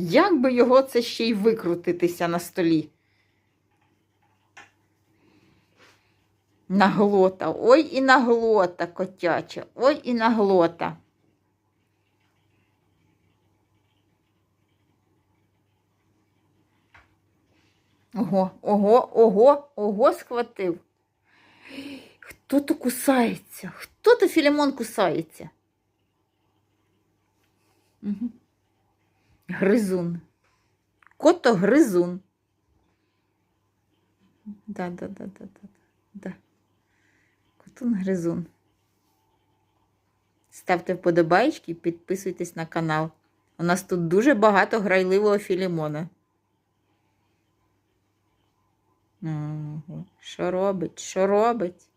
Як би його це ще й викрутитися на столі? Наглота. Ой і наглота котяча. Ой і наглота. Ого, ого, ого, ого, схватив. Хто то кусається? Хто то Філімон кусається? Угу. Гризун. Кото гризун. Да, да, да, да, да, да. Котун гризун. Ставте вподобайки, підписуйтесь на канал. У нас тут дуже багато грайливого філімона. Що робить? Що робить?